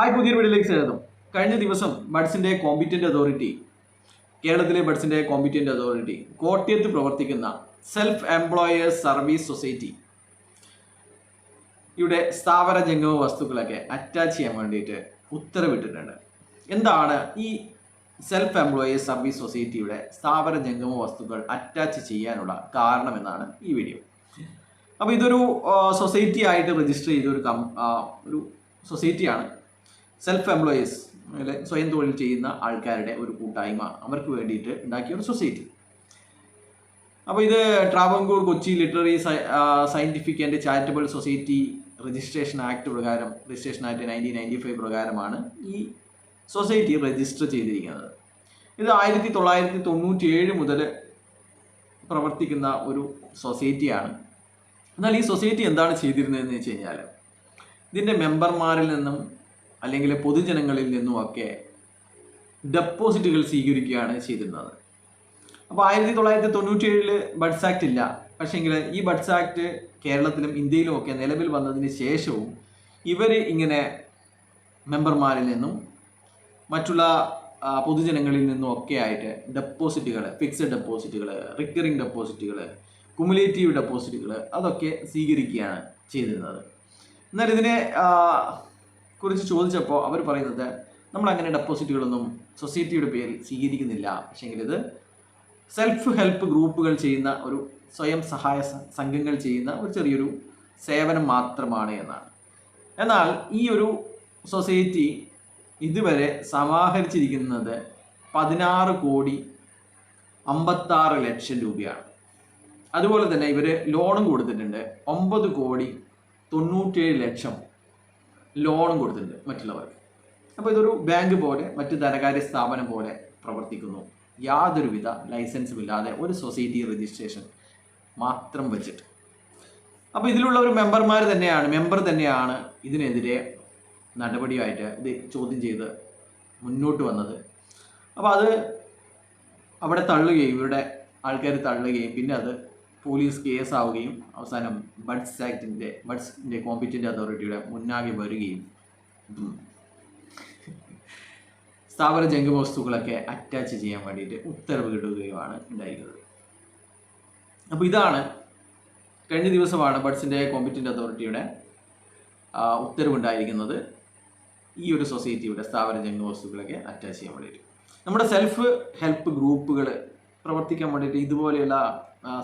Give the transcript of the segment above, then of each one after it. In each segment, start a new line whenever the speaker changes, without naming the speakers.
Hi പുതിയ വീഡിയോയിലേക്ക് സ്വാഗതം. കഴിഞ്ഞ ദിവസം ബഡ്സിന്റെ കോമ്പിറ്റന്റ് അതോറിറ്റി കേരളത്തിലെ ബഡ്സിന്റെ കോമ്പിറ്റന്റ് അതോറിറ്റി കോട്ടയത്ത് പ്രവർത്തിക്കുന്ന സെൽഫ് എംപ്ലോയേഴ്സ് സർവീസ് സൊസൈറ്റി ഇവിടെ സ്ഥാപന ജംഗമ വസ്തുക്കളൊക്കെ അറ്റാച്ച് ചെയ്യാൻ വേണ്ടിയിട്ട് ഉത്തരവിട്ടിട്ടുണ്ട്. എന്താണ് ഈ സെൽഫ് എംപ്ലോയേഴ്സ് സർവീസ് സൊസൈറ്റിയുടെ സ്ഥാപന ജംഗമ വസ്തുക്കൾ അറ്റാച്ച് ചെയ്യാനുള്ള കാരണമെന്നാണ് ഈ വീഡിയോ. അപ്പോൾ ഇതൊരു സൊസൈറ്റി ആയിട്ട് രജിസ്റ്റർ ചെയ്ത ഒരു കം ഒരു സൊസൈറ്റിയാണ് സെൽഫ് എംപ്ലോയീസ് സ്വയം തൊഴിൽ ചെയ്യുന്ന ആൾക്കാരുടെ ഒരു കൂട്ടായ്മ അവർക്ക് വേണ്ടിയിട്ട് ഉണ്ടാക്കിയ ഒരു സൊസൈറ്റി അപ്പോൾ ഇത് Travancore Kochi literary scientific and charitable society registration act പ്രകാരം registration act nineteen ninety five പ്രകാരമാണ് ഈ സൊസൈറ്റി രജിസ്റ്റർ ചെയ്തിരിക്കുന്നത്. ഇത് ആയിരത്തി തൊള്ളായിരത്തി തൊണ്ണൂറ്റി ഏഴ് മുതൽ പ്രവർത്തിക്കുന്ന ഒരു സൊസൈറ്റിയാണ് എന്നാൽ ഈ സൊസൈറ്റി എന്താണ് ചെയ്തിരുന്നതെന്ന് വെച്ച് കഴിഞ്ഞാൽ ഇതിന്റെ മെമ്പർമാരിൽ നിന്നും അല്ലെങ്കിൽ പൊതുജനങ്ങളിൽ നിന്നുമൊക്കെ ഡെപ്പോസിറ്റുകൾ സ്വീകരിക്കുകയാണ് ചെയ്തിരുന്നത്. അപ്പോൾ ആയിരത്തി തൊള്ളായിരത്തി തൊണ്ണൂറ്റി ഏഴിൽ ബഡ്സ് ആക്ട് ഇല്ല. പക്ഷേങ്കിൽ ഈ ബഡ്സ് ആക്ട് കേരളത്തിലും ഇന്ത്യയിലും ഒക്കെ നിലവിൽ വന്നതിന് ശേഷവും ഇവർ ഇങ്ങനെ മെമ്പർമാരിൽ നിന്നും മറ്റുള്ള പൊതുജനങ്ങളിൽ നിന്നും ഒക്കെ ആയിട്ട് ഡെപ്പോസിറ്റുകൾ ഫിക്സഡ് ഡെപ്പോസിറ്റുകൾ റിക്കറിംഗ് ഡെപ്പോസിറ്റുകൾ കുമുലേറ്റീവ് ഡെപ്പോസിറ്റുകൾ അതൊക്കെ സ്വീകരിക്കുകയാണ് ചെയ്തിരുന്നത്. എന്നാൽ ഇതിനെ കുറിച്ച് ചോദിച്ചപ്പോൾ അവർ പറയുന്നത് നമ്മൾ അങ്ങനെ ഡെപ്പോസിറ്റുകളൊന്നും സൊസൈറ്റിയുടെ പേരിൽ സ്വീകരിക്കുന്നില്ല. പക്ഷേങ്കിൽ ഇത് സെൽഫ് ഹെൽപ്പ് ഗ്രൂപ്പുകൾ ചെയ്യുന്ന ഒരു സ്വയം സഹായ സംഘങ്ങൾ ചെയ്യുന്ന ഒരു ചെറിയൊരു സേവനം മാത്രമാണ് എന്നാണ്. എന്നാൽ ഈ ഒരു സൊസൈറ്റി ഇതുവരെ സമാഹരിച്ചിരിക്കുന്നത് പതിനാറ് കോടി അമ്പത്താറ് ലക്ഷം രൂപയാണ്. അതുപോലെ തന്നെ ഇവർ ലോണും കൊടുത്തിട്ടുണ്ട് ഒമ്പത് കോടി തൊണ്ണൂറ്റേഴ് ലക്ഷം ലോണും കൊടുത്തിട്ടുണ്ട് മറ്റുള്ളവർക്ക്. അപ്പോൾ ഇതൊരു ബാങ്ക് പോലെ മറ്റ് ധനകാര്യ സ്ഥാപനം പോലെ പ്രവർത്തിക്കുന്നു. യാതൊരുവിധ ലൈസൻസും ഇല്ലാതെ ഒരു സൊസൈറ്റി രജിസ്ട്രേഷൻ മാത്രം വെച്ചിട്ട്. അപ്പോൾ ഇതിലുള്ള ഒരു മെമ്പർമാർ തന്നെയാണ് മെമ്പർ തന്നെയാണ് ഇതിനെതിരെ നടപടിയായിട്ട് ഇത് ചോദ്യം ചെയ്ത് മുന്നോട്ട് വന്നത്. അപ്പോൾ അത് അവിടെ തള്ളുകയും ഇവരുടെ ആൾക്കാർ തള്ളുകയും പിന്നെ അത് പോലീസ് കേസാവുകയും അവസാനം ബഡ്സ് ആക്ടിന്റെ ബഡ്സിന്റെ കോമ്പിറ്റന്റ് അതോറിറ്റിയുടെ മുന്നാകെ വരികയും. സ്ഥാപന ജംഗമ വസ്തുക്കളൊക്കെ അറ്റാച്ച് ചെയ്യാൻ വേണ്ടിയിട്ട് ഉത്തരവ് കിട്ടുകയുമാണ് ഉണ്ടായിരുന്നത്. അപ്പോൾ ഇതാണ് കഴിഞ്ഞ ദിവസമാണ് ബഡ്സിന്റെ കോമ്പറ്റന്റ് അതോറിറ്റിയുടെ ഉത്തരവുണ്ടായിരിക്കുന്നത്. ഈ ഒരു സൊസൈറ്റിയുടെ സ്ഥാപന ജംഗമ വസ്തുക്കളൊക്കെ അറ്റാച്ച് ചെയ്യാൻ വേണ്ടിയിട്ട്. നമ്മുടെ സെൽഫ് ഹെൽപ്പ് ഗ്രൂപ്പുകൾ പ്രവർത്തിക്കാൻ വേണ്ടിയിട്ട് ഇതുപോലെയുള്ള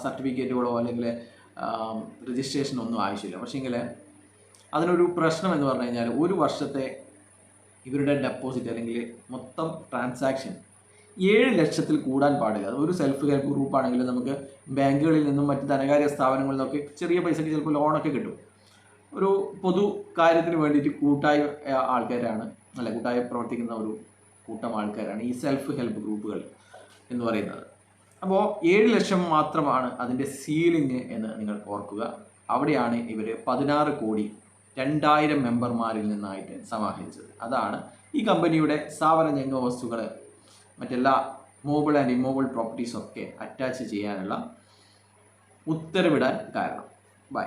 സർട്ടിഫിക്കറ്റുകളോ അല്ലെങ്കിൽ രജിസ്ട്രേഷനോ ഒന്നും ആവശ്യമില്ല. പക്ഷേങ്കിൽ അതിനൊരു പ്രശ്നം എന്ന് പറഞ്ഞു കഴിഞ്ഞാൽ ഒരു വർഷത്തെ ഇവരുടെ ഡെപ്പോസിറ്റ് അല്ലെങ്കിൽ മൊത്തം ട്രാൻസാക്ഷൻ ഏഴ് ലക്ഷത്തിൽ കൂടാൻ പാടില്ല. ഒരു സെൽഫ് ഹെൽപ്പ് ഗ്രൂപ്പ് ആണെങ്കിൽ നമുക്ക് ബാങ്കുകളിൽ നിന്നും മറ്റ് ധനകാര്യ സ്ഥാപനങ്ങളിൽ നിന്നൊക്കെ ചെറിയ പൈസയ്ക്ക് ചിലപ്പോൾ ലോണൊക്കെ കിട്ടും. ഒരു പൊതു കാര്യത്തിന് വേണ്ടിയിട്ട് കൂട്ടായ ആൾക്കാരാണ്. അല്ല കൂട്ടായി പ്രവർത്തിക്കുന്ന ഒരു കൂട്ടം ആൾക്കാരാണ് ഈ സെൽഫ് ഹെൽപ്പ് ഗ്രൂപ്പുകൾ എന്ന് പറയുന്നത്. അപ്പോൾ ഏഴ് ലക്ഷം മാത്രമാണ് അതിന്റെ സീലിംഗ് എന്ന് നിങ്ങൾ ഓർക്കുക. അവിടെയാണ് ഇവർ പതിനാറ് കോടി രണ്ടായിരം മെമ്പർമാരിൽ നിന്നായിട്ട് സമാഹരിച്ചത്. അതാണ് ഈ കമ്പനിയുടെ സ്ഥാപന ജംഗ വസ്തുക്കൾ മറ്റെല്ലാ മൂവബിൾ ആൻഡ് ഇമ്മൂവബിൾ പ്രോപ്പർട്ടീസ് ഒക്കെ അറ്റാച്ച് ചെയ്യാനുള്ള ഉത്തരവിടാൻ കാരണം. ബൈ